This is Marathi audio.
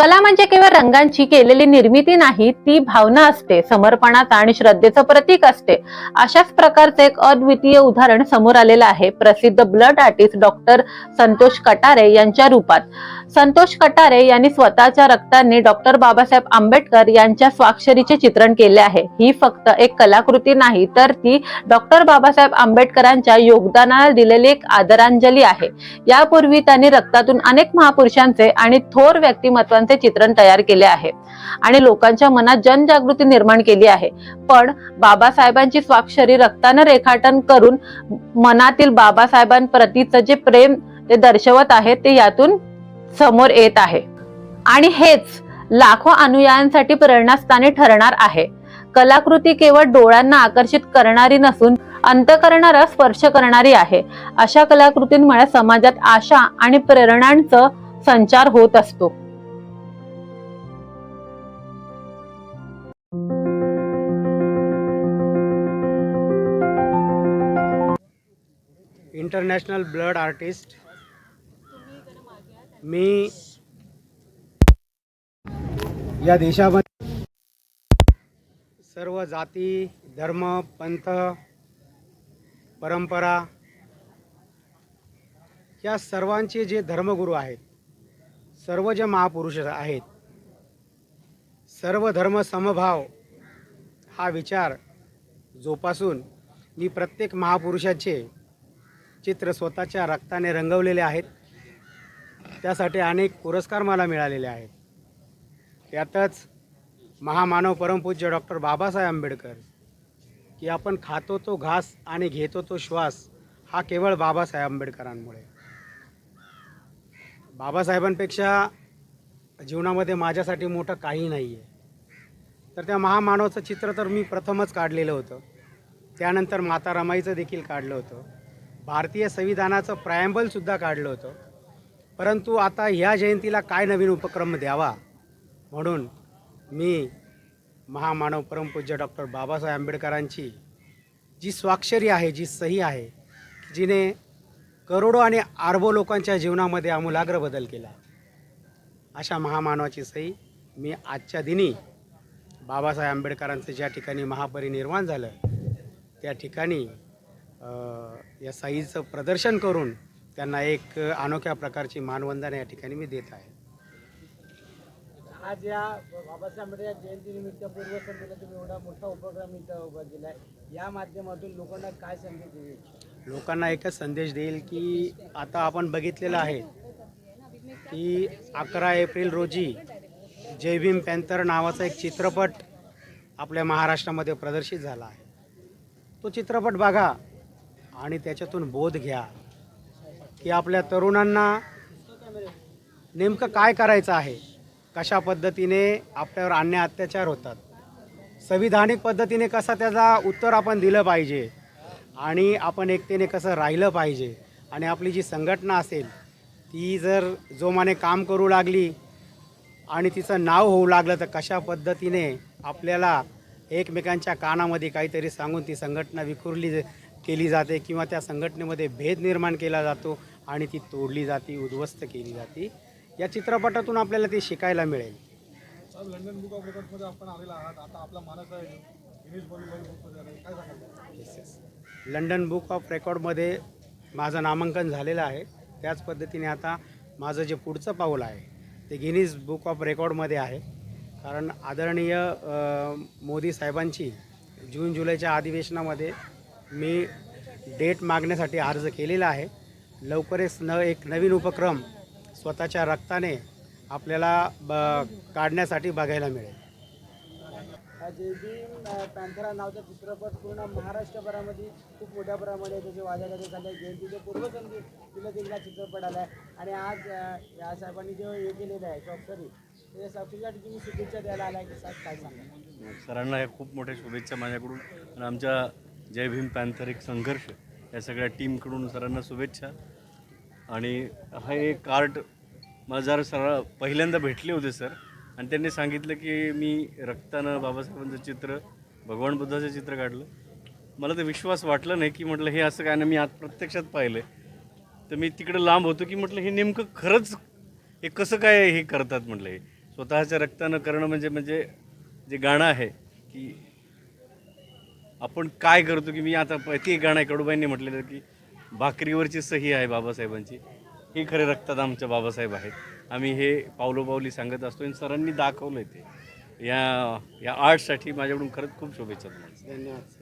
कला म्हणजे केवळ रंगांची केलेली निर्मिती नाही ती भावना असते समर्पणाचा आणि श्रद्धेचं प्रतीक असते. अशाच प्रकारचं एक अद्वितीय उदाहरण समोर आलेलं आहे. प्रसिद्ध blood artist doctor Santosh Katare यांच्या रूपात. संतोष कटारे यांनी स्वतःच्या रक्ताने डॉक्टर बाबासाहेब आंबेडकर यांच्या स्वाक्षरीचे चित्रण केले आहे. ही फक्त एक कलाकृती नाही तर ती डॉक्टर बाबासाहेब आंबेडकरांच्या योगदानाला दिलेली एक आदरांजली आहे. यापूर्वी त्यांनी रक्तातून अनेक महापुरुषांचे आणि थोर व्यक्तिमत्वांचे चित्रण तयार केले आहे आणि लोकांच्या मनात जनजागृती निर्माण केली आहे. पण बाबासाहेबांची स्वाक्षरी रक्तानं रेखाटन करून मनातील बाबासाहेबांप्रतीचं जे प्रेम ते दर्शवत आहे ते यातून समोर येत आहे. आणि हेच लाखो अनुयायांसाठी प्रेरणास्थानी ठरणार आहे. कलाकृती केवळ डोळ्यांना आकर्षित करणारी नसून अंतकरणाला स्पर्श करणारी आहे. अशा कलाकृतींमुळे समाजात आशा आणि प्रेरणांचं संचार होत असतो. इंटरनॅशनल ब्लड आर्टिस्ट मी या देशामध्ये सर्व जाती धर्म पंथ परंपरा या सर्वांचे जे धर्मगुरू आहेत सर्व जे महापुरुष आहेत सर्व धर्म समभाव हा विचार जोपासून मी प्रत्येक महापुरुषाचे चित्र स्वतःच्या रक्ताने रंगवलेले आहेत. त्यासाठी अनेक पुरस्कार मला मिळालेले आहेत. त्यातच महामानव परमपूज्य डॉक्टर बाबासाहेब आंबेडकर की आपण खातो तो घास आणि घेतो तो श्वास हा केवळ बाबासाहेब आंबेडकरांमुळे. बाबासाहेबांपेक्षा जीवनामध्ये माझ्यासाठी मोठं काही नाही आहे तर त्या महामानवाचं चित्र तर मी प्रथमच काढलेलं होतं. त्यानंतर माता रमाईचं देखील काढलं होतं. भारतीय संविधानाचं प्रायम्बलसुद्धा काढलं होतं. परंतु आता ह्या जयंतीला काय नवीन उपक्रम द्यावा? म्हणून मी महामानव परमपूज्य डॉक्टर बाबासाहेब आंबेडकरांची जी स्वाक्षरी आहे जी सही आहे जिने करोडो आणि आरबो लोकांच्या जीवनामध्ये आमूलाग्र बदल केला. अशा महामानवाची सही मी आजच्या दिनी बाबासाहेब आंबेडकरांचं ज्या ठिकाणी महापरिनिर्माण झालं त्या ठिकाणी या सहीचं प्रदर्शन करून त्यांना एक अनोख्या प्रकारची मानवंदना या ठिकाणी मी देत आहे. आज या बाबासाहेब आंबेडकर जयंतीनिमित्त पूर्वसंध्येला तुम्ही एवढा मोठा उपक्रम इथं उभा केला आहे. या माध्यमातून लोकांना काय संदेश देऊ? लोकांना एकच संदेश देईल की आता आपण बघितलेलं आहे की अकरा एप्रिल रोजी जय भीम पॅन्थर नावाचा एक चित्रपट आपल्या महाराष्ट्रामध्ये प्रदर्शित झाला आहे. तो चित्रपट बघा आणि त्याच्यातून बोध घ्या. की आपल्या तरुणांना नेमकं काय करायचं आहे? कशा पद्धतीने आपल्यावर अन्याय अत्याचार होतात? संविधानिक पद्धतीने कसा त्याचा उत्तर आपण दिलं पाहिजे? आणि आपण एकतेने कसं राहिलं पाहिजे? आणि आपली जी संघटना असेल ती जर जोमाने काम करू लागली आणि तिचं नाव होऊ लागलं तर कशा पद्धतीने आपल्याला एकमेकांच्या कानामध्ये काहीतरी सांगून ती संघटना विखुरली केली जाते किंवा त्या संघटनेमध्ये भेद निर्माण केला जातो? आणि ती तोडली जाते उद्ध्वस्त केली जाते. या चित्रपटातून आपल्याला ते शिकायला मिळेल. लंडन बुक ऑफ रेकॉर्डमध्ये आपण आलेला आहात. आता आपला मानस आहे. लंडन बुक ऑफ रेकॉर्डमध्ये माझं नामांकन झालेलं आहे. त्याच पद्धतीने आता माझं जे पुढचं पाऊल आहे ते गिनीज बुक ऑफ रेकॉर्डमध्ये आहे. कारण आदरणीय मोदी साहेबांची जून जुलैच्या अधिवेशनामध्ये मी डेट मागण्यासाठी अर्ज केलेला आहे. लवकरच न एक नवीन उपक्रम स्वतःच्या रक्ताने आपल्याला ब काढण्यासाठी बघायला मिळेल. हा जय भीम पॅन्थरा नावाचा चित्रपट पूर्ण महाराष्ट्रभरामध्ये खूप मोठ्या प्रमाणात त्याचे वाजागाजे झाले. आहे. जयंतीच्या पूर्वसंधी तिला देखील हा चित्रपट आला आहे आणि आज या साहेबांनी जे हे केलेलं आहे स्वाक्षरी ते स्वाक्षरीसाठी तुम्ही शुभेच्छा द्यायला आला आहे की साहेब काय सांगा सरांना ह्या खूप मोठ्या शुभेच्छा माझ्याकडून. आणि आमच्या जय भीम पॅन्थर एक संघर्ष. या सगळ्या टीमकडून सरांना शुभेच्छा. आणि हा एक कार्ड मला जरा सर पहिल्यांदा भेटले होते सर. आणि त्यांनी सांगितलं की मी रक्तानं बाबासाहेबांचं चित्र भगवान बुद्धाचं चित्र काढलं. मला तर विश्वास वाटला नाही की म्हटलं हे असं काय ना मी आज प्रत्यक्षात पाहिलं तर मी तिकडं लांब होतो की म्हटलं हे नेमकं खरंच हे कसं काय हे करतात म्हटलं हे? स्वतःच्या रक्तानं करणं म्हणजे म्हणजे जे गाणं आहे की आपण काय करतो की मी आता प- ते गाणं आहे कडूबाईंनी म्हटलेलं की भाकरीवरची सही आहे बाबासाहेबांची. हे खरे रक्तात आमच्या बाबासाहेब आहेत. आम्ही हे पावलोपावली सांगत असतो आणि सरांनी दाखवलं ते. या या आर्टसाठी माझ्याकडून खरंच खूप शुभेच्छा धन्यवाद.